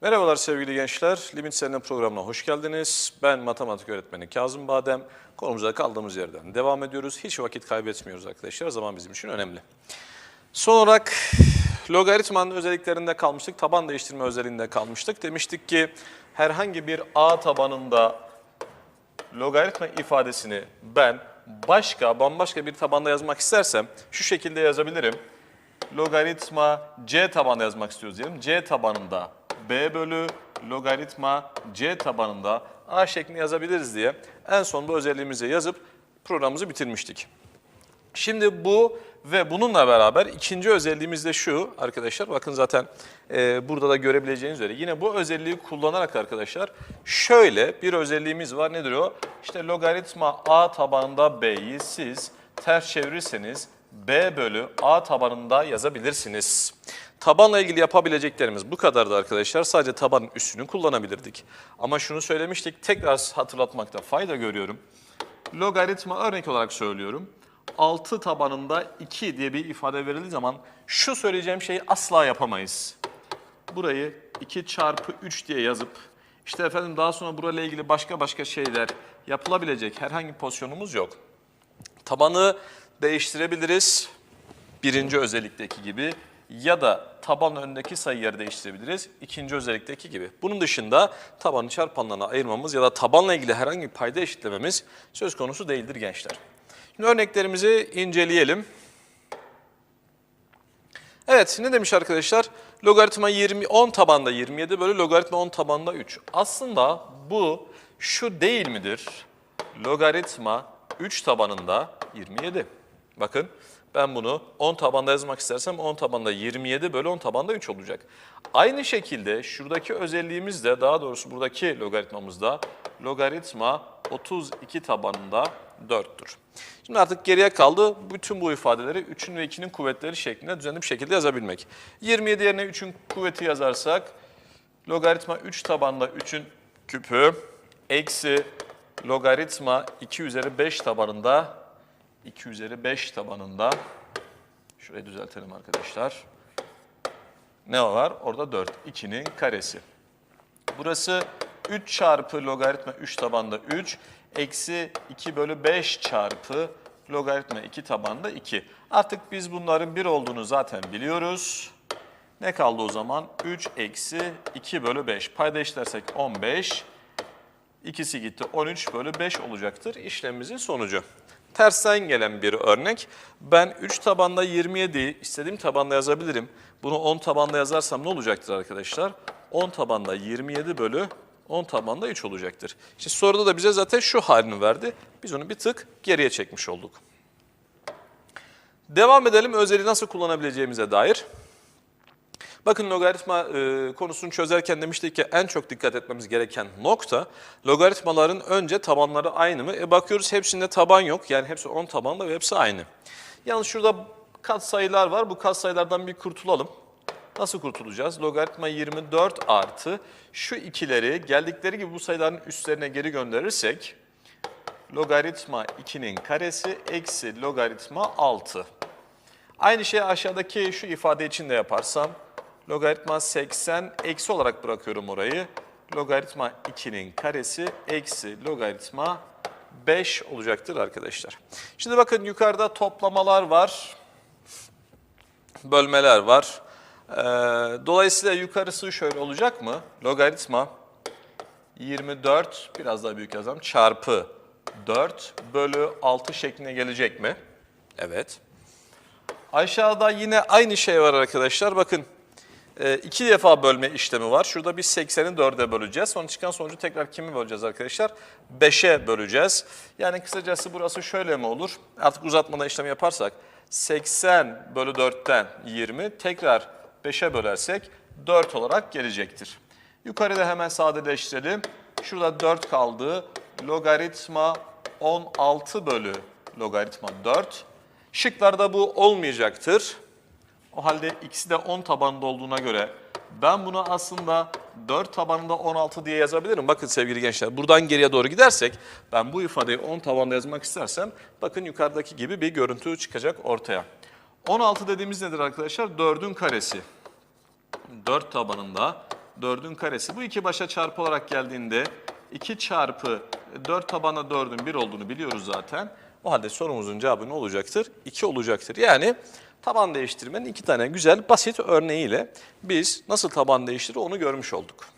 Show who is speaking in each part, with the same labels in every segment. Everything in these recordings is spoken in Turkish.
Speaker 1: Merhabalar sevgili gençler. Limit Senin programına hoş geldiniz. Ben matematik öğretmeni Kazım Badem. Konumuza kaldığımız yerden devam ediyoruz. Hiç vakit kaybetmiyoruz arkadaşlar. Zaman bizim için önemli. Son olarak logaritmanın özelliklerinde kalmıştık. Taban değiştirme özelliğinde kalmıştık. Demiştik ki herhangi bir a tabanında logaritma ifadesini ben başka, bambaşka bir tabanda yazmak istersem şu şekilde yazabilirim. Logaritma c tabanında yazmak istiyoruz diyelim. c tabanında b bölü logaritma c tabanında a şeklinde yazabiliriz diye en son bu özelliğimizi yazıp programımızı bitirmiştik. Şimdi bu ve bununla beraber ikinci özelliğimiz de şu arkadaşlar. Bakın zaten e, burada da görebileceğiniz üzere yine bu özelliği kullanarak arkadaşlar şöyle bir özelliğimiz var. Nedir o? İşte logaritma a tabanında b'yi siz ters çevirirseniz b bölü a tabanında yazabilirsiniz. Tabanla ilgili yapabileceklerimiz bu kadardı arkadaşlar. Sadece tabanın üstünü kullanabilirdik. Ama şunu söylemiştik tekrar hatırlatmakta fayda görüyorum. Logaritma örnek olarak söylüyorum. 6 tabanında 2 diye bir ifade verildiği zaman şu söyleyeceğim şeyi asla yapamayız. Burayı 2 çarpı 3 diye yazıp işte efendim daha sonra burayla ilgili başka başka şeyler yapılabilecek herhangi pozisyonumuz yok. Tabanı değiştirebiliriz. Birinci özellikteki gibi ya da taban önündeki sayıları değiştirebiliriz. ikinci özellikteki gibi. Bunun dışında tabanı çarpanlarına ayırmamız ya da tabanla ilgili herhangi bir payda eşitlememiz söz konusu değildir gençler. Şimdi örneklerimizi inceleyelim. Evet ne demiş arkadaşlar? Logaritma 20 10 tabanda 27 bölü logaritma 10 tabanda 3. Aslında bu şu değil midir? Logaritma 3 tabanında 27. Bakın ben bunu 10 tabanda yazmak istersem 10 tabanda 27 bölü 10 tabanda 3 olacak. Aynı şekilde şuradaki özelliğimiz de daha doğrusu buradaki logaritmamızda logaritma 32 tabanında 4'tür. Şimdi artık geriye kaldı bütün bu ifadeleri 3'ün ve 2'nin kuvvetleri şeklinde düzenli bir şekilde yazabilmek. 27 yerine 3'ün kuvveti yazarsak logaritma 3 tabanında 3'ün küpü eksi logaritma 2 üzeri 5 tabanında 2 üzeri 5 tabanında şurayı düzeltelim arkadaşlar. Ne var? Orada 4. 2'nin karesi. Burası 3 çarpı logaritma 3 tabanda 3 eksi 2 bölü 5 çarpı logaritma 2 tabanda 2. Artık biz bunların 1 olduğunu zaten biliyoruz. Ne kaldı o zaman? 3 eksi 2 bölü 5. Payda eşitlersek 15. İkisi gitti 13 bölü 5 olacaktır işlemimizin sonucu. Tersten gelen bir örnek. Ben 3 tabanda 27 istediğim tabanda yazabilirim. Bunu 10 tabanda yazarsam ne olacaktır arkadaşlar? 10 tabanda 27 bölü 10 tabanda 3 olacaktır. İşte soruda da bize zaten şu halini verdi. Biz onu bir tık geriye çekmiş olduk. Devam edelim özelliği nasıl kullanabileceğimize dair. Bakın logaritma e, konusunu çözerken demiştik ki en çok dikkat etmemiz gereken nokta logaritmaların önce tabanları aynı mı? E bakıyoruz hepsinde taban yok. Yani hepsi 10 tabanlı ve hepsi aynı. Yalnız şurada katsayılar var. Bu katsayılardan bir kurtulalım. Nasıl kurtulacağız? Logaritma 24 artı şu ikileri geldikleri gibi bu sayıların üstlerine geri gönderirsek logaritma 2'nin karesi eksi logaritma 6. Aynı şeyi aşağıdaki şu ifade için de yaparsam logaritma 80 eksi olarak bırakıyorum orayı. Logaritma 2'nin karesi eksi logaritma 5 olacaktır arkadaşlar. Şimdi bakın yukarıda toplamalar var, bölmeler var. Ee, dolayısıyla yukarısı şöyle olacak mı? Logaritma 24 biraz daha büyük yazalım çarpı 4 bölü 6 şekline gelecek mi? Evet. Aşağıda yine aynı şey var arkadaşlar. Bakın e, iki defa bölme işlemi var. Şurada biz 80'i 4'e böleceğiz. Sonra çıkan sonucu tekrar kimi böleceğiz arkadaşlar? 5'e böleceğiz. Yani kısacası burası şöyle mi olur? Artık uzatmadan işlem yaparsak 80 bölü 4'ten 20 tekrar 5'e bölersek 4 olarak gelecektir. Yukarıda hemen sadeleştirelim. Şurada 4 kaldı. Logaritma 16 bölü logaritma 4. Şıklarda bu olmayacaktır. O halde ikisi de 10 tabanında olduğuna göre ben bunu aslında 4 tabanında 16 diye yazabilirim. Bakın sevgili gençler buradan geriye doğru gidersek ben bu ifadeyi 10 tabanında yazmak istersem bakın yukarıdaki gibi bir görüntü çıkacak ortaya. 16 dediğimiz nedir arkadaşlar? 4'ün karesi. 4 tabanında 4'ün karesi. Bu iki başa çarpı olarak geldiğinde 2 çarpı 4 tabana 4'ün 1 olduğunu biliyoruz zaten. O halde sorumuzun cevabı ne olacaktır? 2 olacaktır. Yani taban değiştirmenin iki tane güzel basit örneğiyle biz nasıl taban değiştirir onu görmüş olduk.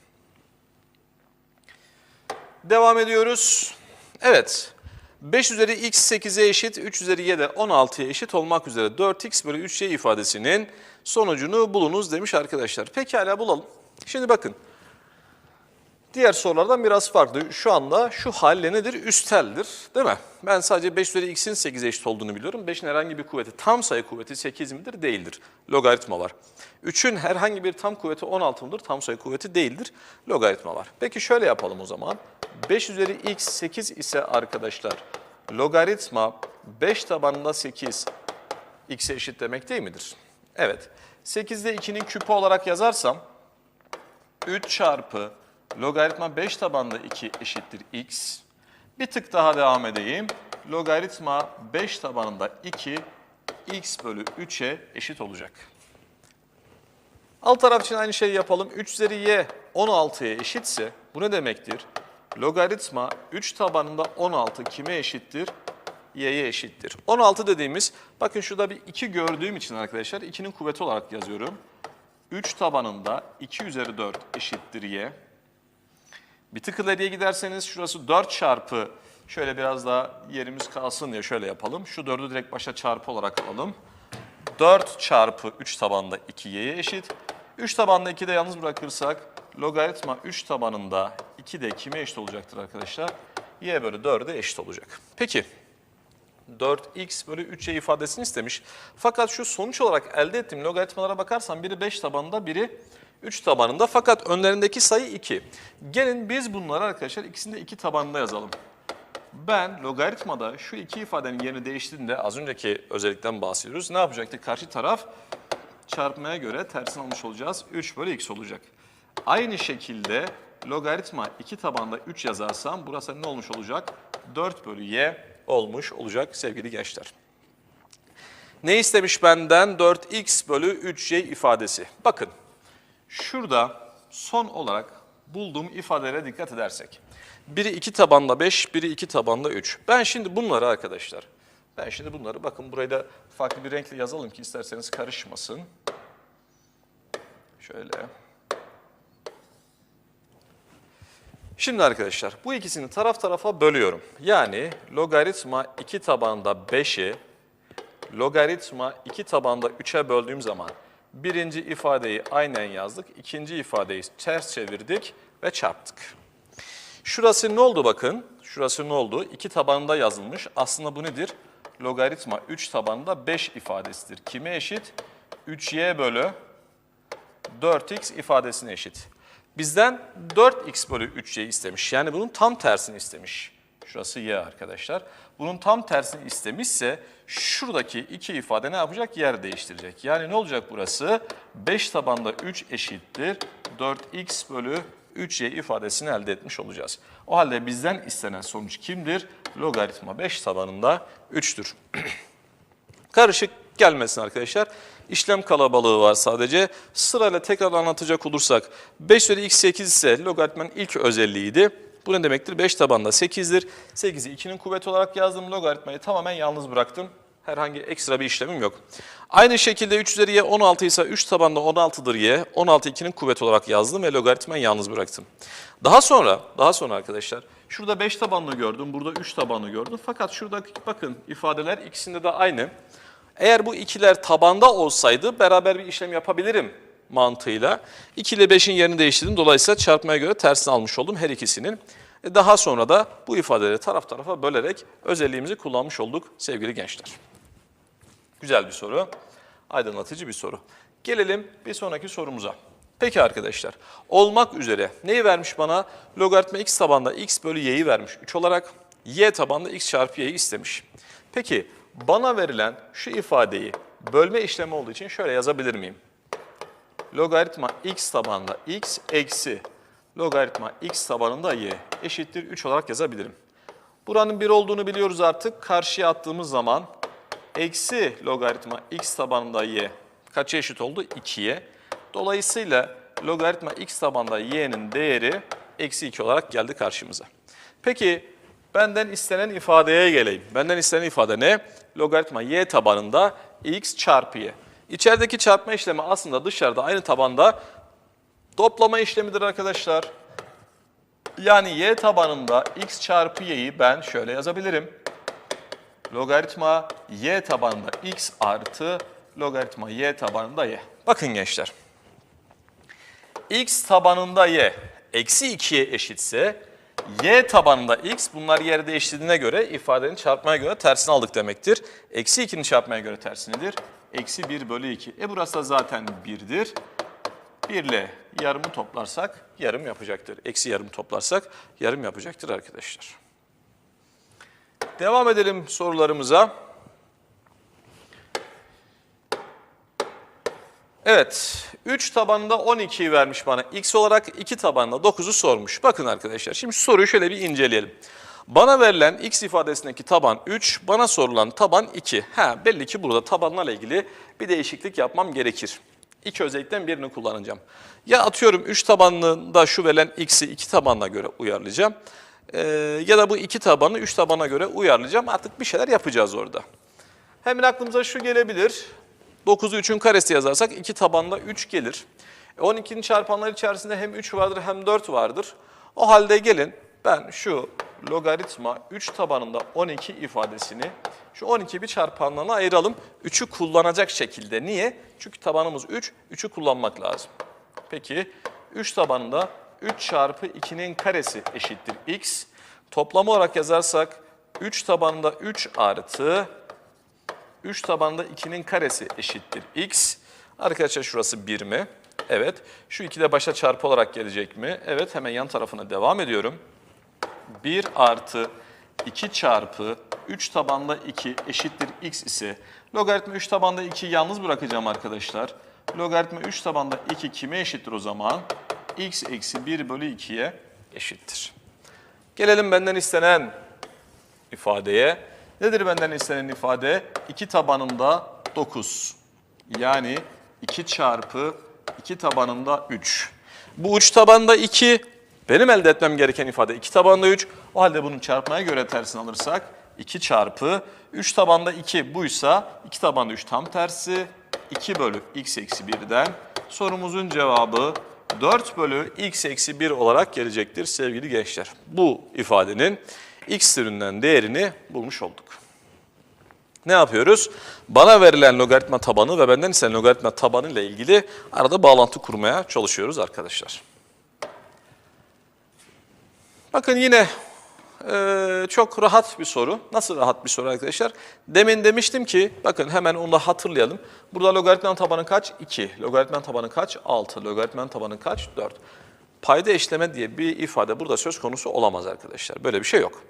Speaker 1: Devam ediyoruz. Evet. 5 üzeri x 8'e eşit, 3 üzeri y de 16'ya eşit olmak üzere 4x bölü 3y ifadesinin sonucunu bulunuz demiş arkadaşlar. Pekala bulalım. Şimdi bakın. Diğer sorulardan biraz farklı. Şu anda şu halle nedir? Üsteldir değil mi? Ben sadece 5 üzeri x'in 8'e eşit olduğunu biliyorum. 5'in herhangi bir kuvveti tam sayı kuvveti 8 midir? Değildir. Logaritma var. 3'ün herhangi bir tam kuvveti 16 mıdır? Tam sayı kuvveti değildir. Logaritma var. Peki şöyle yapalım o zaman. 5 üzeri x 8 ise arkadaşlar logaritma 5 tabanında 8 x'e eşit demek değil midir? Evet. 8'de 2'nin küpü olarak yazarsam 3 çarpı logaritma 5 tabanında 2 eşittir x. Bir tık daha devam edeyim. Logaritma 5 tabanında 2 x bölü 3'e eşit olacak. Alt taraf için aynı şeyi yapalım. 3 üzeri y 16'ya eşitse bu ne demektir? Logaritma 3 tabanında 16 kime eşittir? y'ye eşittir. 16 dediğimiz, bakın şurada bir 2 gördüğüm için arkadaşlar 2'nin kuvveti olarak yazıyorum. 3 tabanında 2 üzeri 4 eşittir y. Bir tık ileriye giderseniz şurası 4 çarpı, şöyle biraz daha yerimiz kalsın diye şöyle yapalım. Şu 4'ü direkt başa çarpı olarak alalım. 4 çarpı 3 tabanında 2y'ye eşit. 3 tabanında 2 de yalnız bırakırsak logaritma 3 tabanında 2 de kime eşit olacaktır arkadaşlar? y bölü 4'e eşit olacak. Peki 4x bölü 3y ifadesini istemiş. Fakat şu sonuç olarak elde ettiğim logaritmalara bakarsan biri 5 tabanında biri 3 tabanında fakat önlerindeki sayı 2. Gelin biz bunları arkadaşlar ikisini de 2 tabanında yazalım. Ben logaritmada şu iki ifadenin yerini değiştirdiğinde az önceki özellikten bahsediyoruz. Ne yapacaktı? Karşı taraf çarpmaya göre tersini almış olacağız. 3 bölü x olacak. Aynı şekilde logaritma 2 tabanda 3 yazarsam burası ne olmuş olacak? 4 bölü y olmuş olacak sevgili gençler. Ne istemiş benden? 4x bölü 3y ifadesi. Bakın şurada son olarak bulduğum ifadelere dikkat edersek. Biri 2 tabanda 5, biri 2 tabanda 3. Ben şimdi bunları arkadaşlar, ben şimdi bunları bakın burayı da farklı bir renkle yazalım ki isterseniz karışmasın. Şöyle. Şimdi arkadaşlar bu ikisini taraf tarafa bölüyorum. Yani logaritma 2 tabanda 5'i logaritma 2 tabanda 3'e böldüğüm zaman birinci ifadeyi aynen yazdık, ikinci ifadeyi ters çevirdik ve çarptık. Şurası ne oldu bakın? Şurası ne oldu? 2 tabanda yazılmış. Aslında bu nedir? Logaritma 3 tabanda 5 ifadesidir. Kime eşit? 3y bölü 4x ifadesine eşit. Bizden 4x bölü 3y istemiş. Yani bunun tam tersini istemiş. Şurası y arkadaşlar. Bunun tam tersini istemişse şuradaki iki ifade ne yapacak? Yer değiştirecek. Yani ne olacak burası? 5 tabanda 3 eşittir. 4x bölü 3y ifadesini elde etmiş olacağız. O halde bizden istenen sonuç kimdir? Logaritma 5 tabanında 3'tür. Karışık gelmesin arkadaşlar. İşlem kalabalığı var sadece. Sırayla tekrar anlatacak olursak 5 üzeri x 8 ise logaritmanın ilk özelliğiydi. Bu ne demektir? 5 tabanda 8'dir. 8'i 2'nin kuvveti olarak yazdım. Logaritmayı tamamen yalnız bıraktım. Herhangi ekstra bir işlemim yok. Aynı şekilde 3 üzeri y 16 ise 3 tabanda 16'dır y. 16 2'nin kuvveti olarak yazdım ve logaritmayı yalnız bıraktım. Daha sonra, daha sonra arkadaşlar şurada 5 tabanlı gördüm, burada 3 tabanlı gördüm. Fakat şuradaki bakın ifadeler ikisinde de aynı. Eğer bu ikiler tabanda olsaydı beraber bir işlem yapabilirim mantığıyla. 2 ile 5'in yerini değiştirdim. Dolayısıyla çarpmaya göre tersini almış oldum her ikisinin. E, Daha sonra da bu ifadeleri taraf tarafa bölerek özelliğimizi kullanmış olduk sevgili gençler. Güzel bir soru, aydınlatıcı bir soru. Gelelim bir sonraki sorumuza. Peki arkadaşlar, olmak üzere neyi vermiş bana? Logaritma x tabanda x bölü y'yi vermiş 3 olarak. y tabanda x çarpı y'yi istemiş. Peki bana verilen şu ifadeyi bölme işlemi olduğu için şöyle yazabilir miyim? Logaritma x tabanında x eksi logaritma x tabanında y eşittir 3 olarak yazabilirim. Buranın 1 olduğunu biliyoruz artık. Karşıya attığımız zaman eksi logaritma x tabanında y kaça eşit oldu? 2'ye. Dolayısıyla logaritma x tabanda y'nin değeri eksi 2 olarak geldi karşımıza. Peki benden istenen ifadeye geleyim. Benden istenen ifade ne? Logaritma y tabanında x çarpı y. İçerideki çarpma işlemi aslında dışarıda aynı tabanda toplama işlemidir arkadaşlar. Yani y tabanında x çarpı y'yi ben şöyle yazabilirim. Logaritma y tabanında x artı logaritma y tabanında y. Bakın gençler. x tabanında y eksi 2'ye eşitse y tabanında x bunlar yer değiştirdiğine göre ifadenin çarpmaya göre tersini aldık demektir. Eksi 2'nin çarpmaya göre tersinidir. Eksi 1 bölü 2. E burası da zaten 1'dir. 1 ile yarımı toplarsak yarım yapacaktır. Eksi yarım toplarsak yarım yapacaktır arkadaşlar. Devam edelim sorularımıza. Evet, 3 tabanında 12'yi vermiş bana. X olarak 2 tabanında 9'u sormuş. Bakın arkadaşlar, şimdi soruyu şöyle bir inceleyelim. Bana verilen x ifadesindeki taban 3, bana sorulan taban 2. Ha, belli ki burada tabanlarla ilgili bir değişiklik yapmam gerekir. İki özellikten birini kullanacağım. Ya atıyorum 3 tabanında şu verilen x'i 2 tabanına göre uyarlayacağım. Ee, ya da bu 2 tabanı 3 tabana göre uyarlayacağım. Artık bir şeyler yapacağız orada. Hemen aklımıza şu gelebilir. 9'u 3'ün karesi yazarsak 2 tabanda 3 gelir. E, 12'nin çarpanları içerisinde hem 3 vardır hem 4 vardır. O halde gelin ben şu logaritma 3 tabanında 12 ifadesini şu 12 bir çarpanlarına ayıralım. 3'ü kullanacak şekilde. Niye? Çünkü tabanımız 3, 3'ü kullanmak lazım. Peki 3 tabanında 3 çarpı 2'nin karesi eşittir x. Toplam olarak yazarsak 3 tabanında 3 artı 3 tabanda 2'nin karesi eşittir x. Arkadaşlar şurası 1 mi? Evet. Şu 2 de başa çarpı olarak gelecek mi? Evet hemen yan tarafına devam ediyorum. 1 artı 2 çarpı 3 tabanda 2 eşittir x ise logaritma 3 tabanda 2'yi yalnız bırakacağım arkadaşlar. Logaritma 3 tabanda 2 kime eşittir o zaman? x eksi 1 bölü 2'ye eşittir. Gelelim benden istenen ifadeye. Nedir benden istenen ifade? 2 tabanında 9. Yani 2 çarpı 2 tabanında 3. Bu uç tabanda 2. Benim elde etmem gereken ifade 2 tabanında 3. O halde bunun çarpmaya göre tersini alırsak 2 çarpı 3 tabanda 2 buysa 2 tabanda 3 tam tersi 2 bölü x eksi 1'den sorumuzun cevabı 4 bölü x eksi 1 olarak gelecektir sevgili gençler. Bu ifadenin x türünden değerini bulmuş olduk. Ne yapıyoruz? Bana verilen logaritma tabanı ve benden istenen logaritma tabanı ile ilgili arada bağlantı kurmaya çalışıyoruz arkadaşlar. Bakın yine e, çok rahat bir soru. Nasıl rahat bir soru arkadaşlar? Demin demiştim ki, bakın hemen onu da hatırlayalım. Burada logaritmanın tabanı kaç? 2. Logaritmanın tabanı kaç? 6. Logaritmanın tabanı kaç? 4. Payda eşleme diye bir ifade burada söz konusu olamaz arkadaşlar. Böyle bir şey yok.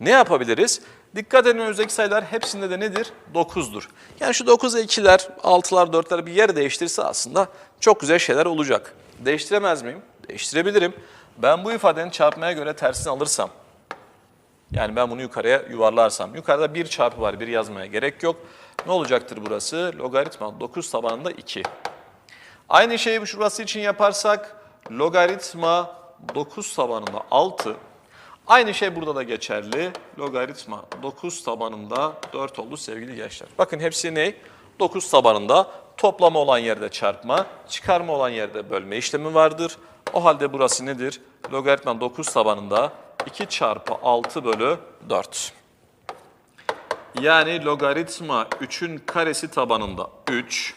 Speaker 1: Ne yapabiliriz? Dikkat edin önümüzdeki sayılar hepsinde de nedir? 9'dur. Yani şu 9'a 2'ler, 6'lar, 4'ler bir yer değiştirse aslında çok güzel şeyler olacak. Değiştiremez miyim? Değiştirebilirim. Ben bu ifadenin çarpmaya göre tersini alırsam, yani ben bunu yukarıya yuvarlarsam, yukarıda bir çarpı var, bir yazmaya gerek yok. Ne olacaktır burası? Logaritma 9 tabanında 2. Aynı şeyi şurası için yaparsak, logaritma 9 tabanında 6. Aynı şey burada da geçerli. Logaritma 9 tabanında 4 oldu sevgili gençler. Bakın hepsi ne? 9 tabanında toplama olan yerde çarpma, çıkarma olan yerde bölme işlemi vardır. O halde burası nedir? Logaritma 9 tabanında 2 çarpı 6 bölü 4. Yani logaritma 3'ün karesi tabanında 3.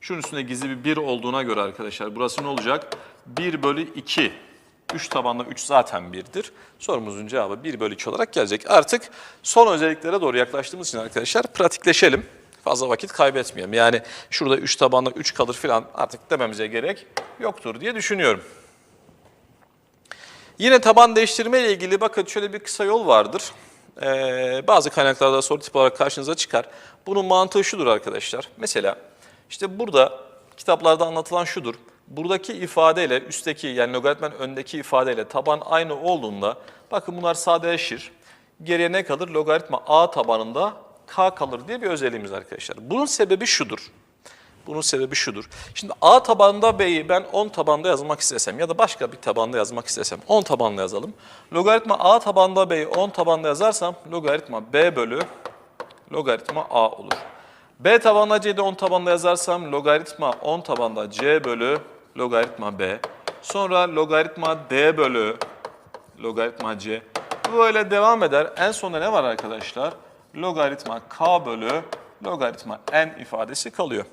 Speaker 1: Şunun üstünde gizli bir 1 olduğuna göre arkadaşlar burası ne olacak? 1 bölü 2. 3 tabanla 3 zaten 1'dir. Sorumuzun cevabı 1 bölü 2 olarak gelecek. Artık son özelliklere doğru yaklaştığımız için arkadaşlar pratikleşelim. Fazla vakit kaybetmeyelim. Yani şurada 3 tabanla 3 kalır falan artık dememize gerek yoktur diye düşünüyorum. Yine taban değiştirme ile ilgili bakın şöyle bir kısa yol vardır. Ee, bazı kaynaklarda soru tipi olarak karşınıza çıkar. Bunun mantığı şudur arkadaşlar. Mesela işte burada kitaplarda anlatılan şudur. Buradaki ifadeyle üstteki yani logaritmanın öndeki ifadeyle taban aynı olduğunda bakın bunlar sadeleşir. Geriye ne kalır? Logaritma a tabanında k kalır diye bir özelliğimiz arkadaşlar. Bunun sebebi şudur. Bunun sebebi şudur. Şimdi A tabanında B'yi ben 10 tabanda yazmak istesem ya da başka bir tabanda yazmak istesem 10 tabanda yazalım. Logaritma A tabanında B'yi 10 tabanda yazarsam logaritma B bölü logaritma A olur. B tabanında C'yi de 10 tabanda yazarsam logaritma 10 tabanda C bölü logaritma B. Sonra logaritma D bölü logaritma C. Böyle devam eder. En sonunda ne var arkadaşlar? Logaritma K bölü logaritma N ifadesi kalıyor.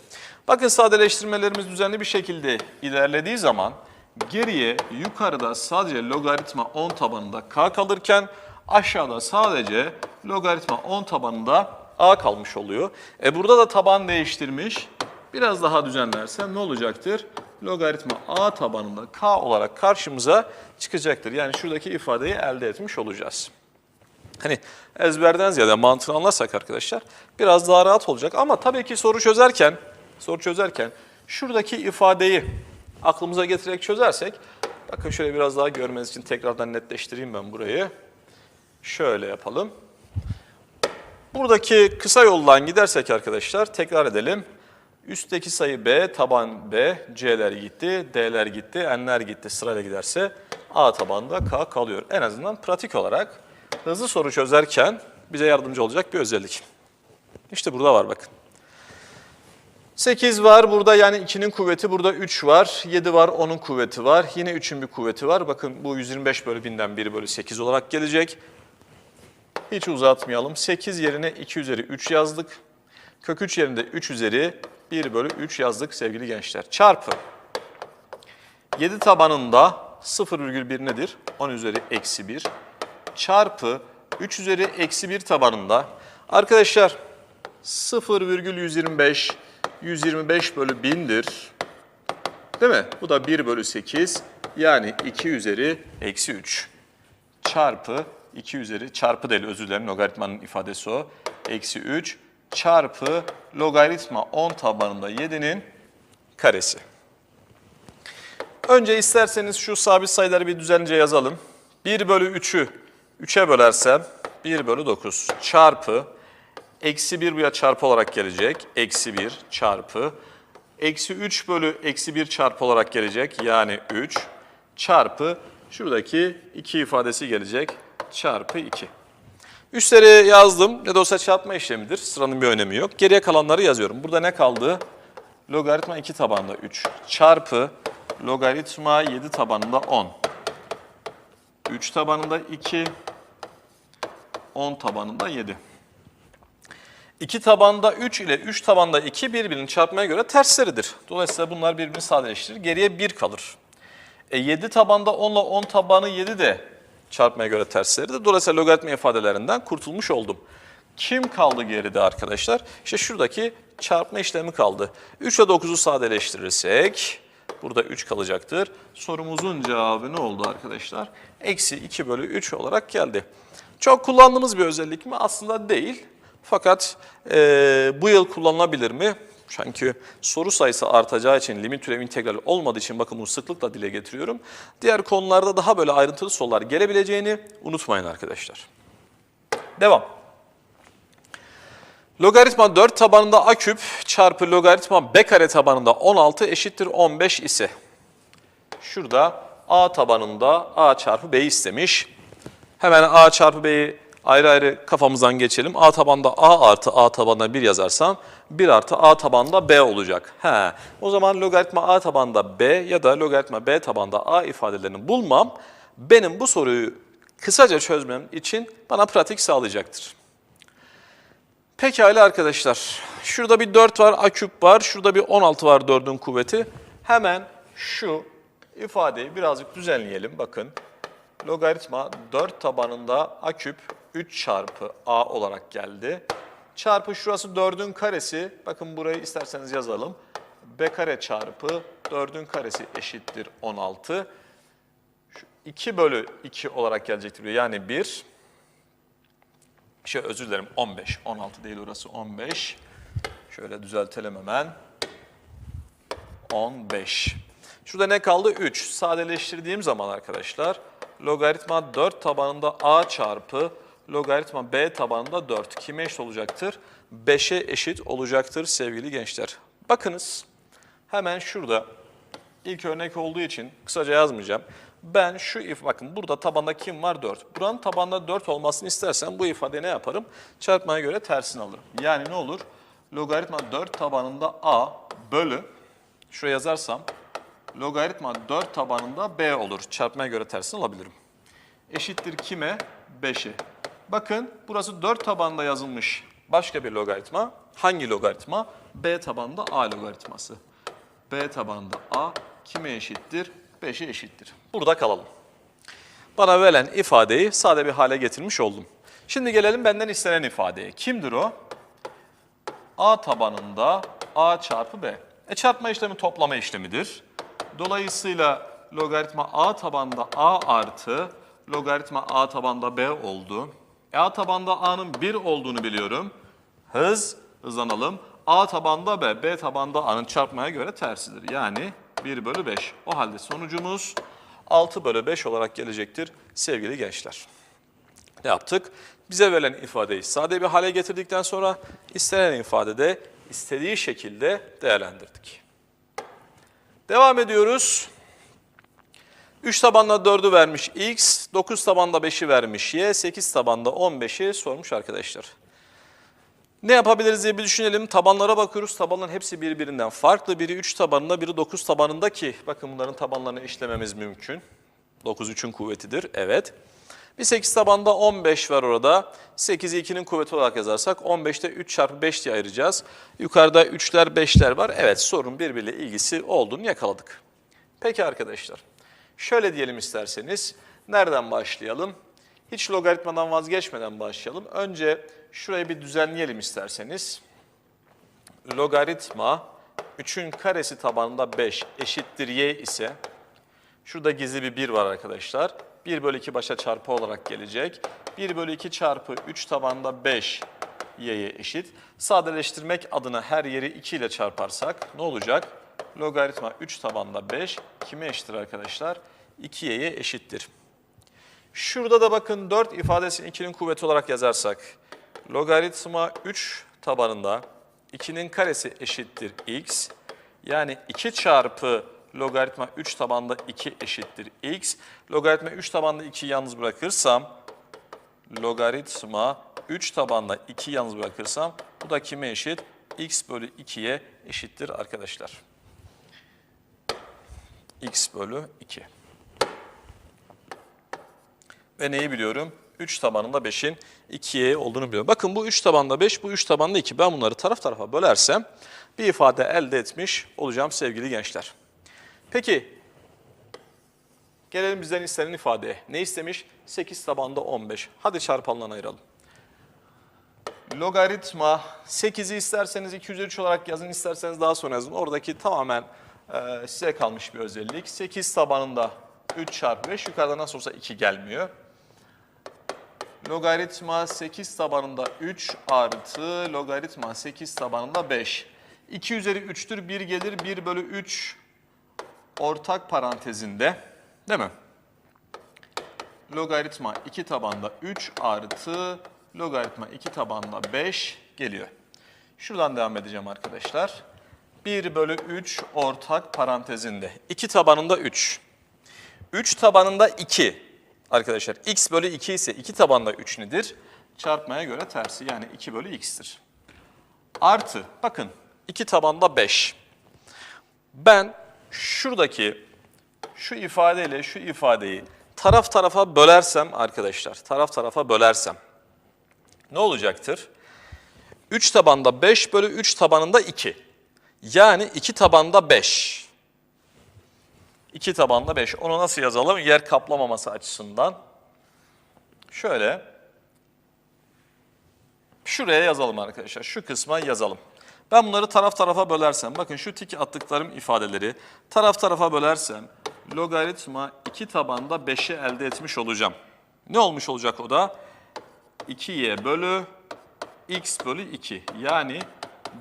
Speaker 1: Bakın sadeleştirmelerimiz düzenli bir şekilde ilerlediği zaman geriye yukarıda sadece logaritma 10 tabanında K kalırken aşağıda sadece logaritma 10 tabanında A kalmış oluyor. E burada da taban değiştirmiş. Biraz daha düzenlersem ne olacaktır? Logaritma A tabanında K olarak karşımıza çıkacaktır. Yani şuradaki ifadeyi elde etmiş olacağız. Hani ezberden ziyade mantığını anlarsak arkadaşlar biraz daha rahat olacak. Ama tabii ki soru çözerken, soru çözerken şuradaki ifadeyi aklımıza getirerek çözersek, bakın şöyle biraz daha görmeniz için tekrardan netleştireyim ben burayı. Şöyle yapalım. Buradaki kısa yoldan gidersek arkadaşlar tekrar edelim. Üstteki sayı B, taban B, C'ler gitti, D'ler gitti, N'ler gitti. Sırayla giderse A tabanda K kalıyor. En azından pratik olarak hızlı soru çözerken bize yardımcı olacak bir özellik. İşte burada var bakın. 8 var burada yani 2'nin kuvveti burada 3 var. 7 var 10'un kuvveti var. Yine 3'ün bir kuvveti var. Bakın bu 125 bölü 1000'den 1 bölü 8 olarak gelecek. Hiç uzatmayalım. 8 yerine 2 üzeri 3 yazdık. Kök 3 yerinde 3 üzeri 1 bölü 3 yazdık sevgili gençler. Çarpı 7 tabanında 0,1 nedir? 10 üzeri eksi 1 çarpı 3 üzeri eksi 1 tabanında. Arkadaşlar 0,125 125 bölü 1000'dir. Değil mi? Bu da 1 bölü 8 yani 2 üzeri eksi 3 çarpı 2 üzeri çarpı değil özür dilerim logaritmanın ifadesi o. Eksi 3 çarpı logaritma 10 tabanında 7'nin karesi. Önce isterseniz şu sabit sayıları bir düzenlice yazalım. 1 bölü 3'ü 3'e bölersem 1 bölü 9 çarpı eksi 1 buraya çarpı olarak gelecek. Eksi 1 çarpı eksi 3 bölü eksi 1 çarpı olarak gelecek. Yani 3 çarpı şuradaki 2 ifadesi gelecek. Çarpı 2. Üstleri yazdım. Ne de olsa çarpma işlemidir. Sıranın bir önemi yok. Geriye kalanları yazıyorum. Burada ne kaldı? Logaritma 2 tabanında 3 çarpı logaritma 7 tabanında 10. 3 tabanında 2, 10 tabanında 7. 2 tabanda 3 ile 3 tabanda 2 birbirini çarpmaya göre tersleridir. Dolayısıyla bunlar birbirini sadeleştirir. Geriye 1 kalır. E 7 tabanda 10 ile 10 tabanı 7 de çarpmaya göre tersleridir. Dolayısıyla logaritma ifadelerinden kurtulmuş oldum. Kim kaldı geride arkadaşlar? İşte şuradaki çarpma işlemi kaldı. 3 ile 9'u sadeleştirirsek burada 3 kalacaktır. Sorumuzun cevabı ne oldu arkadaşlar? Eksi 2 bölü 3 olarak geldi. Çok kullandığımız bir özellik mi? Aslında değil. Fakat e, bu yıl kullanılabilir mi? Çünkü soru sayısı artacağı için limit türev integral olmadığı için bakın bunu sıklıkla dile getiriyorum. Diğer konularda daha böyle ayrıntılı sorular gelebileceğini unutmayın arkadaşlar. Devam. Logaritma 4 tabanında a küp çarpı logaritma b kare tabanında 16 eşittir 15 ise şurada a tabanında a çarpı b istemiş. Hemen a çarpı b'yi ayrı ayrı kafamızdan geçelim. A tabanda A artı A tabanında 1 yazarsam 1 artı A tabanda B olacak. He. O zaman logaritma A tabanda B ya da logaritma B tabanda A ifadelerini bulmam benim bu soruyu kısaca çözmem için bana pratik sağlayacaktır. Pekala arkadaşlar. Şurada bir 4 var, A küp var. Şurada bir 16 var 4'ün kuvveti. Hemen şu ifadeyi birazcık düzenleyelim. Bakın logaritma 4 tabanında a küp 3 çarpı a olarak geldi. Çarpı şurası 4'ün karesi. Bakın burayı isterseniz yazalım. b kare çarpı 4'ün karesi eşittir 16. Şu 2 bölü 2 olarak gelecektir. Yani 1. Şey özür dilerim 15. 16 değil orası 15. Şöyle düzeltelim hemen. 15. Şurada ne kaldı? 3. Sadeleştirdiğim zaman arkadaşlar logaritma 4 tabanında a çarpı logaritma b tabanında 4 kime eşit olacaktır? 5'e eşit olacaktır sevgili gençler. Bakınız hemen şurada ilk örnek olduğu için kısaca yazmayacağım. Ben şu if bakın burada tabanda kim var 4. Buranın tabanda 4 olmasını istersen bu ifade ne yaparım? Çarpmaya göre tersini alırım. Yani ne olur? Logaritma 4 tabanında a bölü şuraya yazarsam logaritma 4 tabanında b olur. Çarpmaya göre tersini alabilirim. Eşittir kime? 5'e. Bakın burası 4 tabanında yazılmış başka bir logaritma. Hangi logaritma? B tabanında a logaritması. B tabanında a kime eşittir? 5'e eşittir. Burada kalalım. Bana verilen ifadeyi sade bir hale getirmiş oldum. Şimdi gelelim benden istenen ifadeye. Kimdir o? A tabanında A çarpı B. E çarpma işlemi toplama işlemidir. Dolayısıyla logaritma A tabanında A artı logaritma A tabanında B oldu. E A tabanda A'nın 1 olduğunu biliyorum. Hız, hızlanalım. A tabanda B, B tabanda A'nın çarpmaya göre tersidir. Yani 1 bölü 5. O halde sonucumuz 6 bölü 5 olarak gelecektir sevgili gençler. Ne yaptık? Bize verilen ifadeyi sade bir hale getirdikten sonra istenen ifadede istediği şekilde değerlendirdik. Devam ediyoruz. 3 tabanda 4'ü vermiş x, 9 tabanda 5'i vermiş y, 8 tabanda 15'i sormuş arkadaşlar. Ne yapabiliriz diye bir düşünelim. Tabanlara bakıyoruz. Tabanların hepsi birbirinden farklı. Biri 3 tabanında, biri 9 tabanında ki bakın bunların tabanlarını işlememiz mümkün. 9 3'ün kuvvetidir. Evet. Bir 8 tabanda 15 var orada. 8'i 2'nin kuvveti olarak yazarsak 15'te 3 çarpı 5 diye ayıracağız. Yukarıda 3'ler 5'ler var. Evet sorun birbiriyle ilgisi olduğunu yakaladık. Peki arkadaşlar. Şöyle diyelim isterseniz. Nereden başlayalım? Hiç logaritmadan vazgeçmeden başlayalım. Önce şurayı bir düzenleyelim isterseniz. Logaritma 3'ün karesi tabanında 5 eşittir y ise şurada gizli bir 1 var arkadaşlar. 1 bölü 2 başa çarpı olarak gelecek. 1 bölü 2 çarpı 3 tabanında 5 y'ye eşit. Sadeleştirmek adına her yeri 2 ile çarparsak ne olacak? Logaritma 3 tabanda 5 kime eşittir arkadaşlar? 2y'ye eşittir. Şurada da bakın 4 ifadesini 2'nin kuvveti olarak yazarsak logaritma 3 tabanında 2'nin karesi eşittir x. Yani 2 çarpı logaritma 3 tabanında 2 eşittir x. Logaritma 3 tabanında 2'yi yalnız bırakırsam logaritma 3 tabanında 2 yalnız bırakırsam bu da kime eşit? x bölü 2'ye eşittir arkadaşlar. x bölü 2. Ve neyi biliyorum? 3 tabanında 5'in 2'ye olduğunu biliyorum. Bakın bu 3 tabanda 5, bu 3 tabanda 2. Ben bunları taraf tarafa bölersem bir ifade elde etmiş olacağım sevgili gençler. Peki gelelim bizden istenen ifadeye. Ne istemiş? 8 tabanda 15. Hadi çarpanlarına ayıralım. Logaritma 8'i isterseniz 203 olarak yazın, isterseniz daha sonra yazın. Oradaki tamamen e, size kalmış bir özellik. 8 tabanında 3 çarpı 5 yukarıda nasıl olsa 2 gelmiyor. Logaritma 8 tabanında 3 artı logaritma 8 tabanında 5. 2 üzeri 3'tür 1 gelir 1 bölü 3 ortak parantezinde değil mi? Logaritma 2 tabanda 3 artı logaritma 2 tabanda 5 geliyor. Şuradan devam edeceğim arkadaşlar. 1 bölü 3 ortak parantezinde. 2 tabanında 3. 3 tabanında 2. Arkadaşlar x bölü 2 ise 2 tabanda 3 nedir? Çarpmaya göre tersi yani 2 bölü x'tir. Artı bakın 2 tabanda 5. Ben şuradaki şu ifadeyle şu ifadeyi taraf tarafa bölersem arkadaşlar taraf tarafa bölersem ne olacaktır? 3 tabanda 5 bölü 3 tabanında 2. Yani 2 tabanda 5. 2 tabanda 5. Onu nasıl yazalım? Yer kaplamaması açısından. Şöyle. Şuraya yazalım arkadaşlar. Şu kısma yazalım. Ben bunları taraf tarafa bölersem, bakın şu tik attıklarım ifadeleri taraf tarafa bölersem logaritma 2 tabanda 5'i elde etmiş olacağım. Ne olmuş olacak o da? 2y bölü x bölü 2. Yani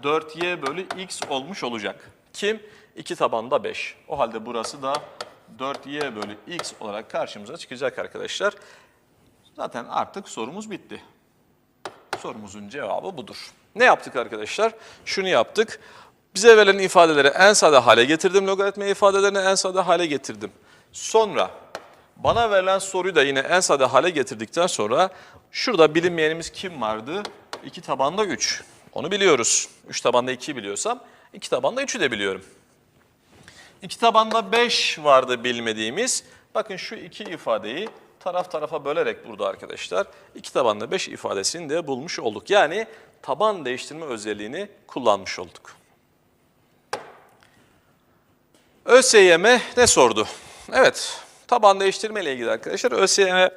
Speaker 1: 4y bölü x olmuş olacak. Kim? 2 tabanda 5. O halde burası da 4y bölü x olarak karşımıza çıkacak arkadaşlar. Zaten artık sorumuz bitti. Sorumuzun cevabı budur. Ne yaptık arkadaşlar? Şunu yaptık. Bize verilen ifadeleri en sade hale getirdim. Logaritma ifadelerini en sade hale getirdim. Sonra bana verilen soruyu da yine en sade hale getirdikten sonra şurada bilinmeyenimiz kim vardı? 2 tabanda 3. Onu biliyoruz. 3 tabanda 2 biliyorsam 2 tabanda 3'ü de biliyorum. 2 tabanda 5 vardı bilmediğimiz. Bakın şu iki ifadeyi taraf tarafa bölerek burada arkadaşlar 2 tabanda 5 ifadesini de bulmuş olduk. Yani taban değiştirme özelliğini kullanmış olduk. ÖSYM ne sordu? Evet, taban değiştirme ile ilgili arkadaşlar ÖSYM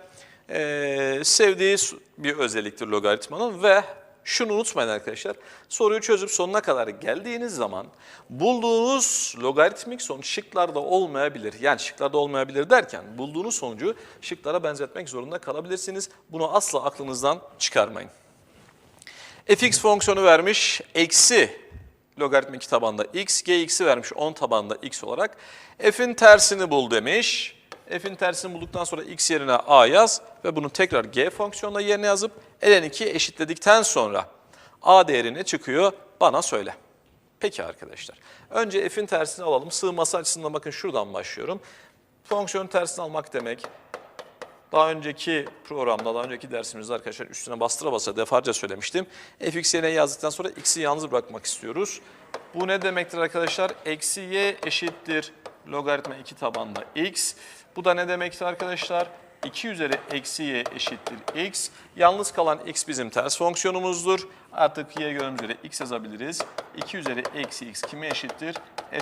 Speaker 1: e, sevdiği bir özelliktir logaritmanın ve şunu unutmayın arkadaşlar, soruyu çözüp sonuna kadar geldiğiniz zaman bulduğunuz logaritmik sonuç şıklarda olmayabilir. Yani şıklarda olmayabilir derken bulduğunuz sonucu şıklara benzetmek zorunda kalabilirsiniz. Bunu asla aklınızdan çıkarmayın. fx fonksiyonu vermiş, eksi logaritmik tabanda x, gx'i vermiş 10 tabanda x olarak. f'in tersini bul demiş. f'in tersini bulduktan sonra x yerine a yaz ve bunu tekrar g fonksiyonuna yerine yazıp ln 2'yi eşitledikten sonra a değeri ne çıkıyor bana söyle. Peki arkadaşlar. Önce f'in tersini alalım. Sığması açısından bakın şuradan başlıyorum. Fonksiyonun tersini almak demek daha önceki programda, daha önceki dersimizde arkadaşlar üstüne bastıra basa defalarca söylemiştim. fx yerine yazdıktan sonra x'i yalnız bırakmak istiyoruz. Bu ne demektir arkadaşlar? Eksi y eşittir logaritma 2 tabanda x. Bu da ne demektir arkadaşlar? 2 üzeri eksi y eşittir x. Yalnız kalan x bizim ters fonksiyonumuzdur. Artık y gördüğümüz üzere x yazabiliriz. 2 üzeri eksi x kime eşittir?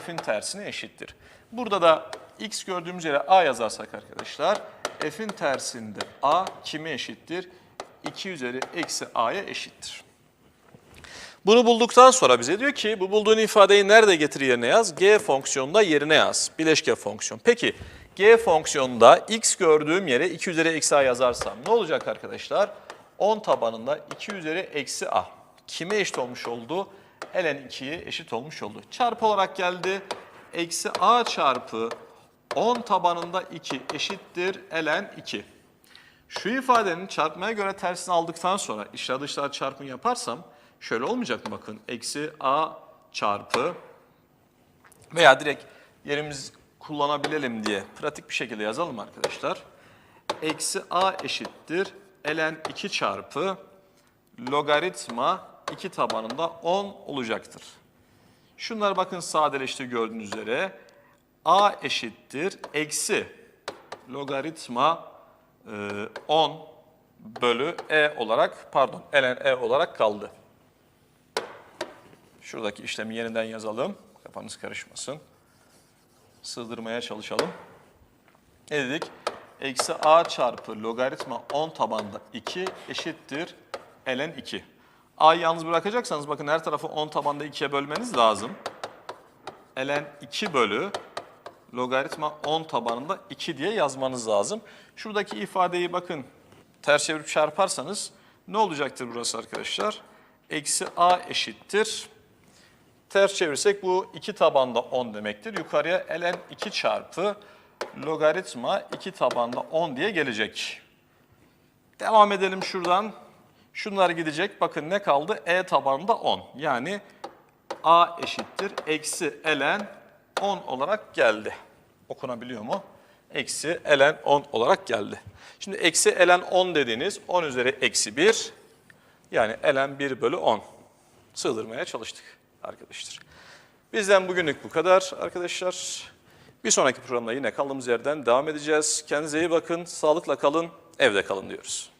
Speaker 1: f'in tersine eşittir. Burada da x gördüğümüz yere a yazarsak arkadaşlar f'in tersinde a kime eşittir? 2 üzeri eksi a'ya eşittir. Bunu bulduktan sonra bize diyor ki bu bulduğun ifadeyi nerede getir yerine yaz? G fonksiyonunda yerine yaz. Bileşke fonksiyon. Peki G fonksiyonunda x gördüğüm yere 2 üzeri eksi a yazarsam ne olacak arkadaşlar? 10 tabanında 2 üzeri eksi a. Kime eşit olmuş oldu? ln 2'ye eşit olmuş oldu. Çarpı olarak geldi. Eksi a çarpı 10 tabanında 2 eşittir ln 2. Şu ifadenin çarpmaya göre tersini aldıktan sonra içler dışlar çarpımı yaparsam şöyle olmayacak mı bakın? Eksi a çarpı veya direkt yerimiz kullanabilelim diye pratik bir şekilde yazalım arkadaşlar. Eksi a eşittir ln 2 çarpı logaritma 2 tabanında 10 olacaktır. Şunlar bakın sadeleşti gördüğünüz üzere. a eşittir eksi logaritma e, 10 bölü e olarak pardon ln e olarak kaldı. Şuradaki işlemi yeniden yazalım. Kafanız karışmasın. Sığdırmaya çalışalım. Ne dedik? Eksi a çarpı logaritma 10 tabanda 2 eşittir ln 2. a'yı yalnız bırakacaksanız bakın her tarafı 10 tabanda 2'ye bölmeniz lazım. ln 2 bölü logaritma 10 tabanında 2 diye yazmanız lazım. Şuradaki ifadeyi bakın ters çevirip çarparsanız ne olacaktır burası arkadaşlar? Eksi a eşittir. Ters çevirsek bu 2 tabanda 10 demektir. Yukarıya ln 2 çarpı logaritma 2 tabanda 10 diye gelecek. Devam edelim şuradan. Şunlar gidecek. Bakın ne kaldı? E tabanında 10. Yani a eşittir. Eksi ln 10 olarak geldi. Okunabiliyor mu? Eksi ln 10 olarak geldi. Şimdi eksi ln 10 dediğiniz 10 üzeri eksi 1. Yani ln 1 bölü 10. Sığdırmaya çalıştık arkadaşlar. Bizden bugünlük bu kadar arkadaşlar. Bir sonraki programda yine kaldığımız yerden devam edeceğiz. Kendinize iyi bakın, sağlıkla kalın, evde kalın diyoruz.